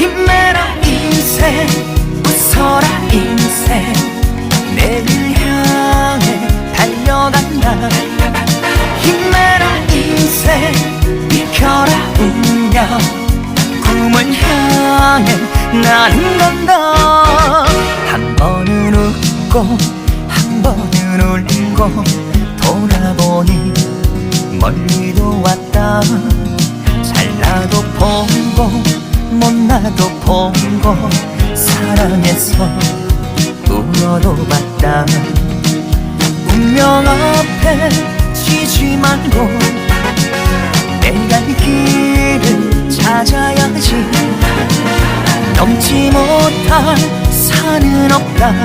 힘내라 인생. 웃어라 인생. 내를 향해 달려간다 힘내라 인생. 비켜라 운명. 꿈을 향해 나는 건다 한 번은 웃고 한 번은 울고 돌아보니 멀리도 왔다. 나도 보고 사랑해서 울어도 봤다 운명 앞에 지지 말고 내갈 길을 찾아야지. 넘지 못할 산은 없다